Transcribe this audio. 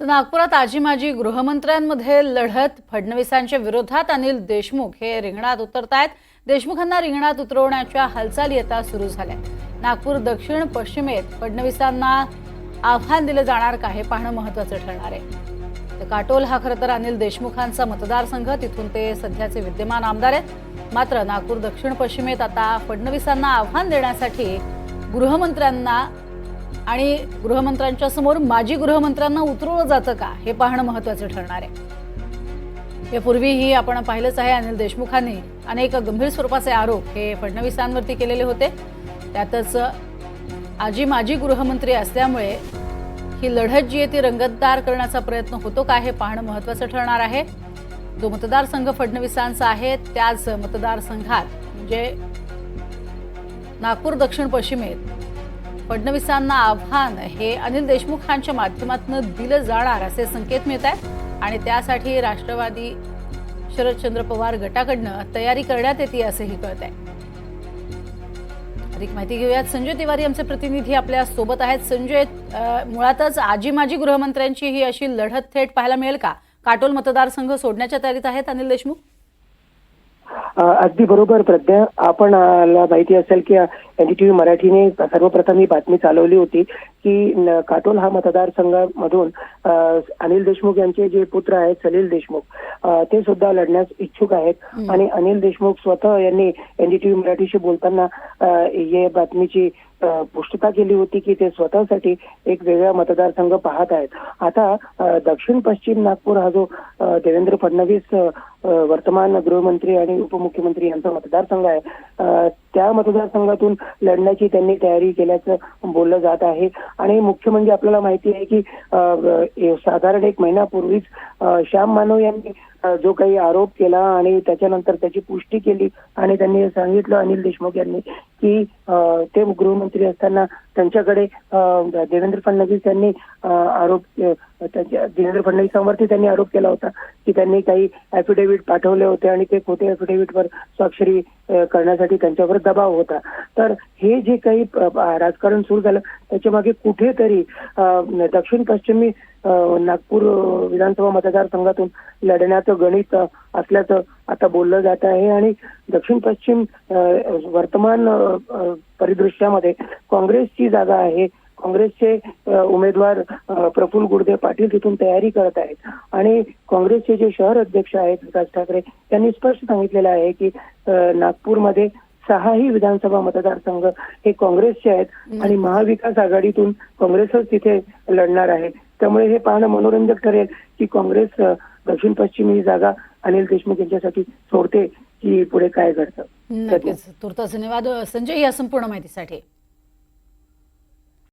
तर नागपुरात आजी माजी गृहमंत्र्यांमध्ये लढत फडणवीसांच्या विरोधात अनिल देशमुख हे रिंगणात उतरत आहेत देशमुखांना रिंगणात उतरवण्याच्या हालचाली आता सुरू झाल्या नागपूर दक्षिण पश्चिमेत फडणवीसांना आव्हान दिलं जाणार का हे पाहणं महत्वाचं ठरणार आहे. तर काटोल हा खरं तर अनिल देशमुखांचा मतदारसंघ तिथून ते सध्याचे विद्यमान आमदार आहेत. मात्र नागपूर दक्षिण पश्चिमेत आता फडणवीसांना आव्हान देण्यासाठी गृहमंत्र्यांना आणि गृहमंत्र्यांच्या समोर माजी गृहमंत्र्यांना उतरवलं जातं का? हे पाहणं महत्वाचं ठरणार आहे. यापूर्वीही आपण पाहिलंच आहे अनिल देशमुखांनी अनेक गंभीर स्वरूपाचे आरोप हे फडणवीसांवरती केलेले होते. त्यातच आजी माजी गृहमंत्री असल्यामुळे ही लढत जी आहे ती रंगतदार करण्याचा प्रयत्न होतो का हे पाहणं महत्वाचं ठरणार आहे. जो मतदारसंघ फडणवीसांचा आहे त्याच मतदारसंघात म्हणजे नागपूर दक्षिण पश्चिमेत फडणवीसांना आव्हान हे अनिल देशमुखांच्या माध्यमातून दिलं जाणार असे संकेत मिळत आहेत. आणि त्यासाठी राष्ट्रवादी शरदचंद्र पवार गटाकडनं तयारी करण्यात येते असंही कळत आहे अधिक माहिती घेऊयात. संजय तिवारी आमचे प्रतिनिधी आपल्यासोबत आहेत. संजय मुळातच आजी माजी गृहमंत्र्यांची ही अशी लढत थेट पाहायला मिळेल का? काटोल मतदारसंघ सोडण्याच्या तयारीत आहेत अनिल देशमुख. अगदी बरोबर प्रज्ञा. आपण माहिती असेल की एनडीटीव्ही मराठीने सर्वप्रथम ही बातमी चालवली होती की काटोल हा मतदारसंघामधून अनिल देशमुख यांचे जे पुत्र आहेत सलील देशमुख ते सुद्धा लढण्यास इच्छुक आहेत. आणि अनिल देशमुख स्वतः यांनी एनडीटीव्ही मराठीशी बोलताना या बातमीची पुष्टता केली होती की ते स्वतःसाठी एक वेगळा मतदारसंघ पाहत आहेत. आता दक्षिण पश्चिम नागपूर हा जो देवेंद्र फडणवीस वर्तमान गृहमंत्री आणि उपमुख्यमंत्री यांचा मतदारसंघ आहे त्या मतदारसंघातून लढण्याची त्यांनी तयारी केल्याचं बोललं जात आहे. आणि मुख्य म्हणजे आपल्याला माहिती आहे की साधारण एक महिन्यापूर्वीच श्याम मानव यांनी जो काही आरोप केला आणि त्याच्यानंतर त्याची पुष्टी केली आणि त्यांनी सांगितलं अनिल देशमुख यांनी की ते गृहमंत्री असताना त्यांच्याकडे देवेंद्र फडणवीस यांनी आरोप त्यांच्या देवेंद्र फडणवीसांवरती त्यांनी आरोप केला होता की त्यांनी काही ॲफिडेव्हिट पाठवले होते आणि ते खोटे ॲफिडेव्हिटवर स्वाक्षरी करण्यासाठी त्यांच्यावर दबाव होता. तर हे जे काही राजकारण सुरू झालं त्याच्यामागे कुठेतरी दक्षिण पश्चिमी नागपूर विधानसभा मतदारसंघातून लढण्याचं गणित असल्याचं आता बोललं जात आहे. आणि दक्षिण पश्चिम वर्तमान परिदृश्यामध्ये काँग्रेसची जागा आहे. काँग्रेसचे उमेदवार प्रफुल्ल गुर्दे पाटील तिथून तयारी करत आहेत. आणि काँग्रेसचे जे शहर अध्यक्ष आहेत विकास ठाकरे त्यांनी स्पष्ट सांगितलेलं आहे की नागपूरमध्ये सहाही विधानसभा मतदारसंघ हे काँग्रेसचे आहेत. आणि महाविकास आघाडीतून काँग्रेसच तिथे लढणार आहे. त्यामुळे हे पाहणं मनोरंजक ठरेल की काँग्रेस दक्षिण पश्चिम ही जागा अनिल देशमुख यांच्यासाठी सोडते की पुढे काय घडतं? नक्कीच. तुर्तास धन्यवाद. संजय या संपूर्ण माहितीसाठी.